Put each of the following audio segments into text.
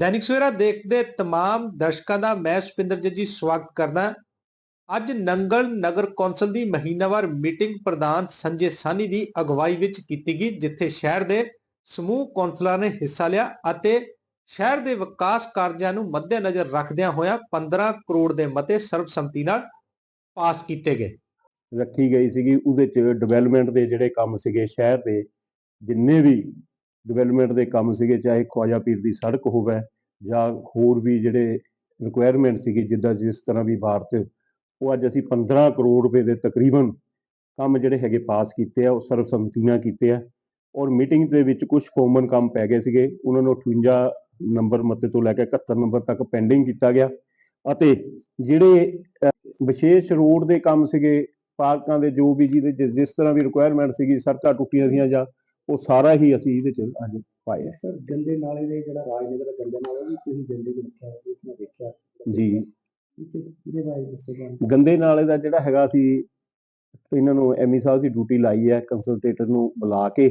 ਦੈਨਿਕ ਸਵੇਰਾ ਦੇਖਦੇ ਤਮਾਮ ਦਰਸ਼ਕਾਂ ਦਾ ਮੈਂ ਸੁਪਿੰਦਰ ਜੱਜੀ ਸਵਾਗਤ ਕਰਦਾ ਅੱਜ ਨੰਗਲ ਨਗਰ ਕੌਂਸਲ ਦੀ ਮਹੀਨਾਵਾਰ ਮੀਟਿੰਗ ਪ੍ਰਧਾਨ ਸੰਜੇ ਸਾਨੀ ਦੀ ਅਗਵਾਈ ਵਿੱਚ ਕੀਤੀ ਗਈ, ਜਿੱਥੇ ਸ਼ਹਿਰ ਦੇ ਸਮੂਹ ਕੌਂਸਲਰਾਂ ਨੇ ਹਿੱਸਾ ਲਿਆ ਅਤੇ ਸ਼ਹਿਰ ਦੇ ਵਿਕਾਸ ਕਾਰਜਾਂ ਨੂੰ ਮੱਦੇਨਜ਼ਰ ਰੱਖਦਿਆਂ ਹੋਇਆਂ 15 ਕਰੋੜ ਦੇ ਮਤੇ ਸਰਬਸੰਮਤੀ ਨਾਲ ਪਾਸ ਕੀਤੇ ਗਏ। ਰੱਖੀ ਗਈ ਸੀਗੀ, ਉਹਦੇ ਚ ਡਿਵੈਲਪਮੈਂਟ ਦੇ ਜਿਹੜੇ ਕੰਮ ਸੀਗੇ ਸ਼ਹਿਰ ਦੇ, ਜਿੰਨੇ ਵੀ ਡਿਵੈਲਪਮੈਂਟ ਦੇ ਕੰਮ ਸੀਗੇ, ਚਾਹੇ ਖਵਾਜਾ ਪੀਰ ਦੀ ਸੜਕ ਹੋਵੇ ਜਾਂ ਹੋਰ ਵੀ ਜਿਹੜੇ ਰਿਕੁਆਇਰਮੈਂਟ ਸੀਗੀ, ਜਿੱਦਾਂ ਜਿਸ ਤਰ੍ਹਾਂ ਵੀ ਭਾਰਤ ਉਹ ਅੱਜ ਅਸੀਂ 15 ਕਰੋੜ ਰੁਪਏ ਦੇ ਤਕਰੀਬਨ ਕੰਮ ਜਿਹੜੇ ਹੈਗੇ ਪਾਸ ਕੀਤੇ ਆ, ਉਹ ਸਰਬਸੰਮਤੀ ਨਾਲ ਕੀਤੇ ਆ ਔਰ ਮੀਟਿੰਗ ਦੇ ਵਿੱਚ ਕੁਝ ਕਾਮਨ ਕੰਮ ਪੈ ਗਏ ਸੀਗੇ, ਉਹਨਾਂ ਨੂੰ 58 ਨੰਬਰ ਮਤੇ ਤੋਂ ਲੈ ਕੇ 71 ਨੰਬਰ ਤੱਕ ਪੈਂਡਿੰਗ ਕੀਤਾ ਗਿਆ ਅਤੇ ਜਿਹੜੇ ਵਿਸ਼ੇਸ਼ ਰੋਡ ਦੇ ਕੰਮ ਸੀਗੇ, ਪਾਰਕਾਂ ਦੇ ਜੋ ਵੀ ਜਿਹਦੇ, ਜਿਸ- ਜਿਸ ਤਰ੍ਹਾਂ ਵੀ ਰਿਕੁਆਇਰਮੈਂਟ ਸੀਗੀ, ਸੜਕਾਂ ਟੁੱਟੀਆਂ ਸੀਆਂ ਜਾਂ ਉਹ ਸਾਰਾ ਹੀ ਅਸੀਂ ਇਹਦੇ ਚ ਅੱਜ ਪਾਏ ਆ। ਸਰ ਗੰਦੇ ਨਾਲੇ ਦੇ ਜਿਹੜਾ ਰਾਜਨਗਰ ਦਾ ਗੰਦੇ ਨਾਲਾ ਵੀ ਤੁਸੀਂ ਗੰਦੇ ਚ ਰੱਖਿਆ ਹੋਇਆ ਮੈਂ ਦੇਖਿਆ ਜੀ ਇਸ ਇਹਦੇ ਬਾਰੇ ਦੱਸੋ ਜੀ ਗੰਦੇ ਨਾਲੇ ਦਾ ਜਿਹੜਾ ਹੈਗਾ ਸੀ ਇਹਨਾਂ ਨੂੰ ਐਮਈ ਸਾਹਿਬ ਦੀ ਡਿਊਟੀ ਲਾਈ ਹੈ ਕੰਸਲਟੇਟਰ ਨੂੰ ਬੁਲਾ ਕੇ।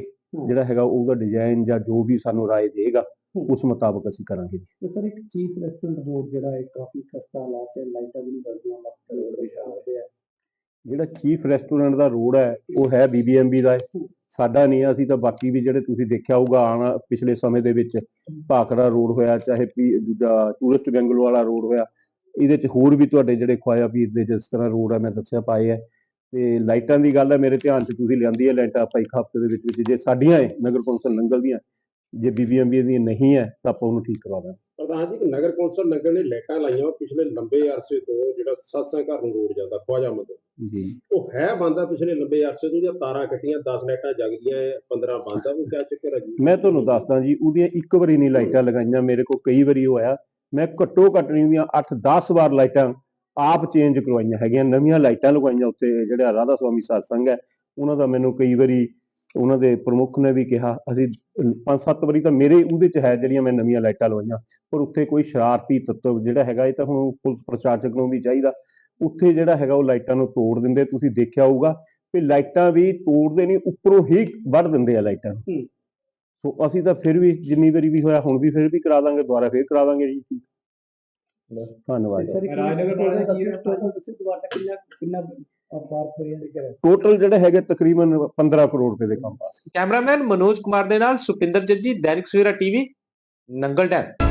ਜਿਹੜਾ ਹੈਗਾ ਉਹਦਾ ਡਿਜ਼ਾਈਨ ਜਾਂ ਜੋ ਵੀ ਸਾਨੂੰ ਰਾਏ ਦੇਗਾ। ਉਸ ਮੁਤਾਬਕ ਅਸੀਂ ਕਰਾਂਗੇ ਤੇ ਸਰ ਇੱਕ ਚੀਫ ਰੈਸਟੋਰੈਂਟ ਰੋਡ ਜਿਹੜਾ ਹੈ ਕਾਫੀ ਖਸਤਾ ਹਾਲਾਤ ਹੈ ਲਾਈਟਾਂ ਵੀ ਨਹੀਂ ਬਲਦੀਆਂ ਲੱਗ ਰੋਡ ਦੇ ਹੈ ਜਿਹੜਾ ਚੀਫ ਰੈਸਟੋਰੈਂਟ ਦਾ ਰੋਡ ਹੈ ਉਹ ਹੈ ਬੀਬੀਐਮਬੀ ਦਾ ਹੈ। ਸਾਡਾ ਨਹੀਂ ਅਸੀਂ ਤਾਂ ਬਾਕੀ ਵੀ ਜਿਹੜੇ ਤੁਸੀਂ ਦੇਖਿਆ ਹੋਊਗਾ ਆਣ ਪਿਛਲੇ ਸਮੇਂ ਦੇ ਵਿੱਚ ਭਾਖੜਾ ਰੋਡ ਹੋਇਆ, ਚਾਹੇ ਦੂਜਾ ਟੂਰਿਸਟ ਬੈਂਗਲੋ ਵਾਲਾ ਰੋਡ ਹੋਇਆ, ਇਹਦੇ ਚ ਹੋਰ ਵੀ ਤੁਹਾਡੇ ਜਿਹੜੇ ਖਵਾਇਆ ਪੀਰ ਦੇ ਜਿਸ ਤਰ੍ਹਾਂ ਰੋਡ ਹੈ ਮੈਂ ਦੱਸਿਆ ਪਾਏ ਹੈ ਤੇ ਲਾਈਟਾਂ ਦੀ ਗੱਲ ਹੈ ਮੇਰੇ ਧਿਆਨ ਚ ਤੁਸੀਂ ਲਿਆਂਦੀ ਹੈ ਲਾਈਟਾਂ ਆਪਾਂ ਇੱਕ ਹਫ਼ਤੇ ਦੇ ਵਿੱਚ ਵਿੱਚ, ਜੇ ਸਾਡੀਆਂ ਹੈ ਨਗਰ ਕੌਂਸਲ ਨੰਗਲ ਦੀਆਂ, ਜੇ ਬੀਬੀਐਮਬੀ ਦੀਆਂ ਨਹੀਂ ਹੈ ਤਾਂ ਆਪਾਂ ਉਹਨੂੰ ਠੀਕ ਕਰਵਾ ਦਾਂਗੇ। ਪ੍ਰਧਾਨ ਜੀ, ਨਗਰ ਕੌਂਸਲ ਨਗਰ ਨੇ ਲਾਈਟਾਂ ਲਾਈਆਂ ਪਿਛਲੇ ਲੰਬੇ ਅਰਸੇ ਤੋਂ, ਜਿਹੜਾ ਸਤਸੰਗ ਘਰ ਨੂੰ ਰੋਡ ਜਾਂਦਾ, ਖਵਾਜਾ ਮਤਲਬ ਜੀ। ਉਹ ਹੈ ਬੰਦਾ ਪਿਛਲੇ ਲੰਬੇ ਅਰਸੇ ਤੋਂ ਜਾਂ ਤਾਰਾਂ ਕੱਟੀਆਂ 10 ਲਾਈਟਾਂ ਜਗਦੀਆਂ 15 ਬੰਦ ਆ ਉਹ ਕਿਆ ਚੱਕਰ ਹੈ ਜੀ ਮੈਂ ਤੁਹਾਨੂੰ ਦੱਸਦਾ ਜੀ ਉਹਦੀਆਂ ਇੱਕ ਵਾਰੀ ਨਹੀਂ ਲਾਈਟਾਂ ਲਗਾਈਆਂ ਮੇਰੇ ਕੋਲ ਕਈ ਵਾਰੀ ਹੋਇਆ ਮੈਂ ਘੱਟੋ ਘੱਟ ਨਹੀਂ ਦੀਆਂ 8-10 ਵਾਰ ਲਾਈਟਾਂ ਆਪ ਚੇਂਜ ਕਰਵਾਈਆਂ ਹੈਗੀਆਂ ਨਵੀਆਂ ਲਾਈਟਾਂ ਲਗਵਾਈਆਂ ਉੱਤੇ ਜਿਹੜਾ ਰਾਧਾ ਸੁਆਮੀ satsang ਹੈ ਉਹਨਾਂ ਦਾ ਮੈਨੂੰ ਕਈ ਵਾਰੀ ਉਹਨਾਂ ਦੇ ਪ੍ਰਮੁੱਖ ਨੇ ਵੀ ਕਿਹਾ ਅਸੀਂ ਪੰਜ ਸੱਤ ਵਾਰੀ ਤਾਂ ਮੇਰੇ ਉਹਦੇ ਚ ਹੈ ਜਿਹੜੀਆਂ ਮੈਂ ਨਵੀਆਂ ਲਾਈਟਾਂ ਲਵਾਈਆਂ ਪਰ ਉੱਥੇ ਕੋਈ ਸ਼ਰਾਰਤੀ ਤੱਤਵ ਜਿਹੜਾ ਹੈਗਾ ਇਹ ਤਾਂ ਹੁਣ ਪੁਲਿਸ ਪ੍ਰਸ਼ਾਸਕ ਨੂੰ ਵੀ ਚਾਹੀਦਾ। ਉੱਥੇ ਜਿਹੜਾ ਹੈਗਾ ਉਹ ਲਾਈਟਾਂ ਨੂੰ ਤੋੜ ਦਿੰਦੇ ਤੁਸੀਂ ਦੇਖਿਆ ਹੋਊਗਾ ਵੀ ਲਾਈਟਾਂ ਵੀ ਤੋੜਦੇ ਨਹੀਂ ਉੱਪਰੋਂ ਹੀ ਵੱਢ ਦਿੰਦੇ ਆ ਲਾਈਟਾਂ। ਨੂੰ। ਸੋ ਅਸੀਂ ਤਾਂ ਫਿਰ ਵੀ ਜਿੰਨੀ ਵਾਰੀ ਵੀ ਹੋਇਆ ਹੁਣ ਵੀ ਫਿਰ ਵੀ ਕਰਾ ਦਾਂਗੇ ਦੁਬਾਰਾ ਫਿਰ ਕਰਾ ਦਾਂਗੇ ਜੀ। ਧੰਨਵਾਦ ਰਾਜਨਗਰ ਵਾਲਾ ਕੀ ਦੁਬਾਰਾ ਕਿੰਨਾ ਕਿੰਨਾ ਟੋਟਲ ਜਿਹੜੇ ਹੈਗੇ ਤਕਰੀਬਨ 15 ਕਰੋੜ ਰੁਪਏ ਦੇ ਕੰਮ ਪਾਸ ਕੈਮਰਾਮੈਨ ਮਨੋਜ ਕੁਮਾਰ ਦੇ ਨਾਲ ਸੁਪਿੰਦਰ ਜੱਜੀ ਦੈਨਿਕ ਸਵੇਰਾ ਟੀਵੀ ਨੰਗਲ ਡੈਮ